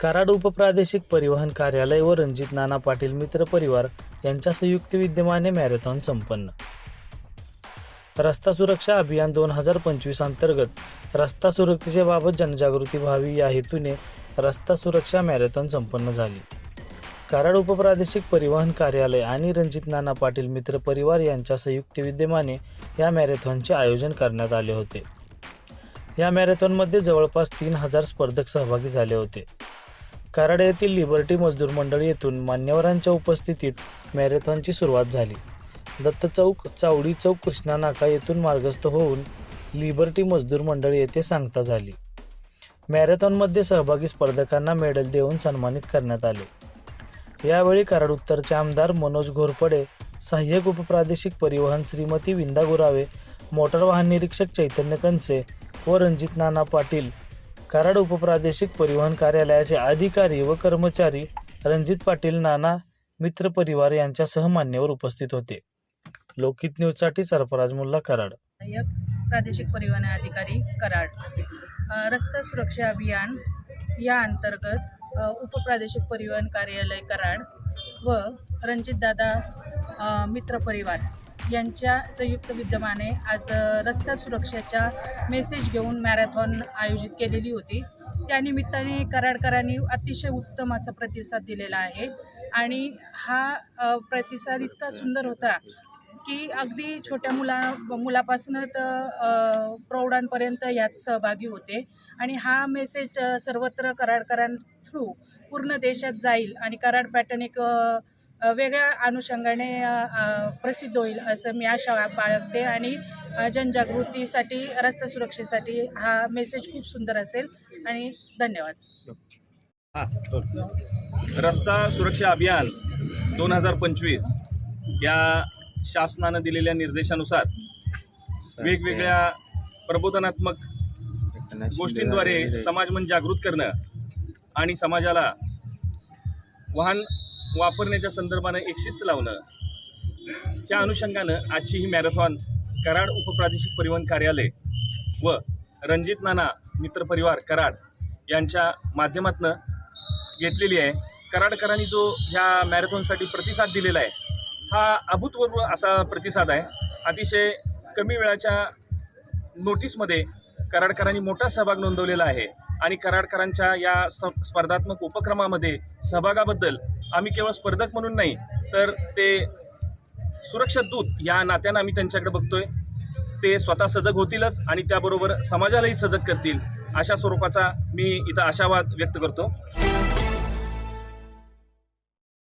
कराड उपप्रादेशिक परिवहन कार्यालय व रणजित नाना पाटील मित्र परिवार यांच्या संयुक्त विद्यमाने मॅरेथॉन संपन्न. रस्ता सुरक्षा अभियान दोन हजार पंचवीस अंतर्गत रस्ता सुरक्षेबाबत जनजागृती व्हावी या हेतूने रस्ता सुरक्षा मॅरेथॉन संपन्न झाली. कराड उपप्रादेशिक परिवहन कार्यालय आणि रणजित नाना पाटील मित्र परिवार यांच्या संयुक्त विद्यमाने या मॅरेथॉनचे आयोजन करण्यात आले होते. या मॅरेथॉनमध्ये जवळपास तीन हजार स्पर्धक सहभागी झाले होते. कराड येथील लिबर्टी मजदूर मंडळ येथून मान्यवरांच्या उपस्थितीत मॅरेथॉनची सुरुवात झाली. दत्त चौक चावडी चौक कृष्णा नाका येथून मार्गस्थ होऊन लिबर्टी मजदूर मंडळ येथे सांगता झाली. मॅरेथॉनमध्ये सहभागी स्पर्धकांना मेडल देऊन सन्मानित करण्यात आले. यावेळी कराड उत्तरचे आमदार मनोज घोरपडे सहाय्यक उपप्रादेशिक परिवहन श्रीमती विंदा गुरावे मोटार वाहन निरीक्षक चैतन्य कंचे व रणजित नाना पाटील कराड उपप्रादेशिक परिवहन कार्यालयाचे अधिकारी व कर्मचारी रणजित पाटील नाना मित्र परिवार यांच्यासह मान्यवर उपस्थित होते. लोकहित न्यूजसाठी सरफराज मुल्ला कराड. प्रादेशिक परिवहन अधिकारी कराड. रस्ता सुरक्षा अभियान या अंतर्गत उपप्रादेशिक परिवहन कार्यालय कराड व रणजितदादा दादा मित्र परिवार यांच्या संयुक्त विद्यमाने आज रस्ता सुरक्षेचा मेसेज घेऊन मॅरेथॉन आयोजित केलेली होती. त्यानिमित्ताने कराडकरांनी अतिशय उत्तम असा प्रतिसाद दिलेला आहे. आणि हा प्रतिसाद इतका सुंदर होता की अगदी छोट्या मुला मुलापासून तर प्रौढांपर्यंत यात सहभागी होते. आणि हा मेसेज सर्वत्र कराडकरां थ्रू पूर्ण देशात जाईल. आणि कराड पॅटर्न एक वेगळ्या अनुषंगाने प्रसिद्ध होईल असं मी आशा बाळगते आणि जनजागृतीसाठी रस्ता सुरक्षेसाठी हा मेसेज खूप सुंदर असेल आणि धन्यवाद. रस्ता सुरक्षा अभियान दोन हजार पंचवीस या शासनानं दिलेल्या निर्देशानुसार वेगवेगळ्या प्रबोधनात्मक गोष्टींद्वारे समाज मन जागृत करणं आणि समाजाला वाहन वापरण्याच्या संदर्भानं एक शिस्त लावणं. त्या अनुषंगानं आजची ही मॅरेथॉन कराड उपप्रादेशिक परिवहन कार्यालय व रणजित नाना मित्र परिवार कराड यांच्या माध्यमातनं घेतलेली आहे. कराडकरांनी जो ह्या मॅरेथॉनसाठी प्रतिसाद दिलेला आहे हा अभूतपूर्व असा प्रतिसाद आहे. अतिशय कमी वेळाच्या नोटीसमध्ये कराडकरांनी मोठा सहभाग नोंदवलेला आहे. आणि कराडकरांच्या या स स्पर्धात्मक उपक्रमामध्ये सहभागाबद्दल आम्ही केवळ स्पर्धक म्हणून नाही तर ते सुरक्षा दूत या नात्यानं आम्ही त्यांच्याकडे बघतोय. ते स्वतः सजग होतीलच आणि त्याबरोबर समाजालाही सजग करतील अशा स्वरूपाचा मी इथं आशावाद व्यक्त करतो.